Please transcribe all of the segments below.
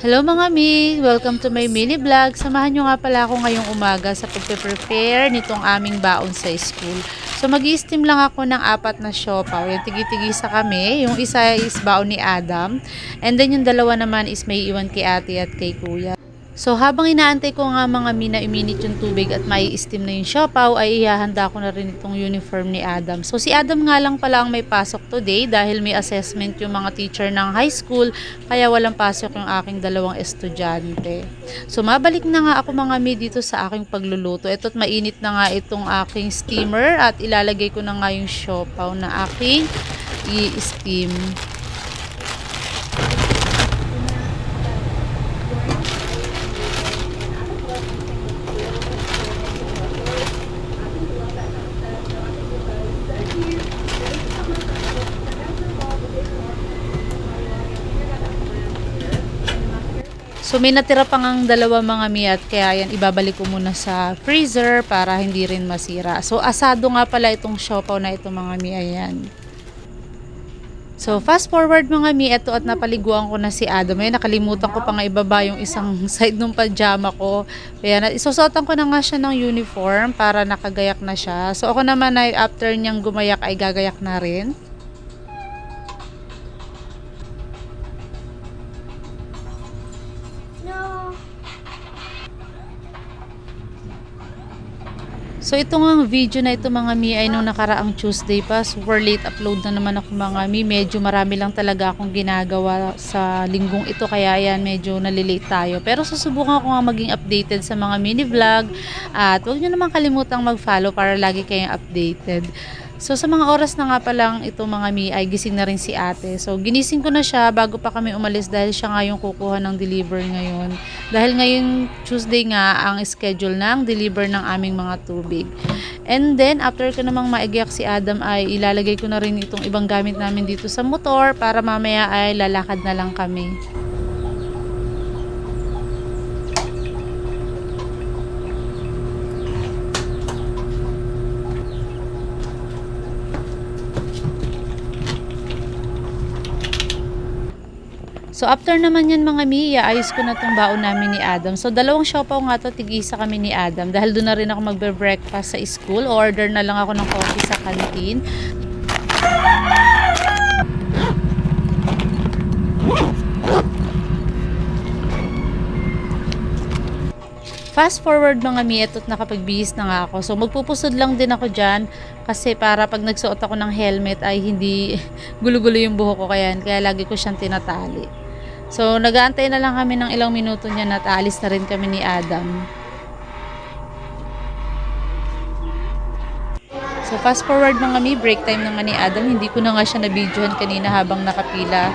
Hello mga mi! Welcome to my mini vlog. Samahan nyo nga pala ako ngayong umaga sa pagpe-prepare nitong aming baon sa school. So mag steam lang ako ng apat na siopaw. Yung tigi-tigisa kami. Yung isa is baon ni Adam. And then yung dalawa naman is may iwan kay ate at kay kuya. So habang inaantay ko nga mga mina iminit yung tubig at may steam na yung siopaw ay ihahanda ko na rin itong uniform ni Adam. So si Adam nga lang pala ang may pasok today dahil may assessment yung mga teacher ng high school kaya walang pasok yung aking dalawang estudyante. So mabalik na nga ako mga mi dito sa aking pagluluto. Ito't mainit na nga itong aking steamer at ilalagay ko na nga yung siopaw na aking i-steam. So may natira pang ang dalawa mga mi at kaya yan ibabalik ko muna sa freezer para hindi rin masira. So asado nga pala itong siopaw na ito mga mi ayan. So fast forward mga mi, ito at napaliguan ko na si Adam. Ayun, nakalimutan ko pa nga ibaba yung isang side ng pajama ko. Kaya isusuotan ko na nga siya ng uniform para nakagayak na siya. So ako naman ay after niyang gumayak ay gagayak na rin. So ito nga video na ito mga mi ay nung nakaraang Tuesday pa. Super late upload na naman ako mga mi. Medyo marami lang talaga akong ginagawa sa linggong ito. Kaya yan medyo nalilate tayo. Pero susubukan ko nga maging updated sa mga mini vlog. At huwag nyo naman kalimutang mag-follow para lagi kayong updated. So sa mga oras na nga pa lang ito mga mi ay gising na rin si ate. So ginising ko na siya bago pa kami umalis dahil siya nga yung kukuha ng deliver ngayon. Dahil ngayon Tuesday nga ang schedule ng deliver ng aming mga tubig. And then after ko namang maigyak si Adam ay ilalagay ko na rin itong ibang gamit namin dito sa motor para mamaya ay lalakad na lang kami. So after naman yan mga mi, ayos ko na tong baon namin ni Adam. So dalawang siopaw nga to, tigisa kami ni Adam. Dahil doon na rin ako magbe-breakfast sa school. Order na lang ako ng coffee sa canteen. Fast forward mga mi, ito't nakapagbihis na nga ako. So magpupusod lang din ako dyan kasi para pag nagsuot ako ng helmet ay hindi gulo-gulo yung buhok ko kaya, kaya lagi ko siyang tinatali. So nagaantay na lang kami ng ilang minuto niya at aalis na rin kami ni Adam. So fast forward mga mi, break time naman ni Adam. Hindi ko na nga siya na-videohan kanina habang nakapila.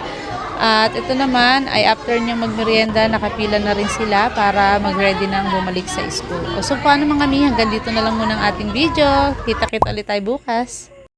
At ito naman ay after niyang magmerienda, nakapila na rin sila para mag-ready nang bumalik sa school. So paano mga mi, hanggang dito na lang muna ang ating video. Kita-kita ulit tayo bukas.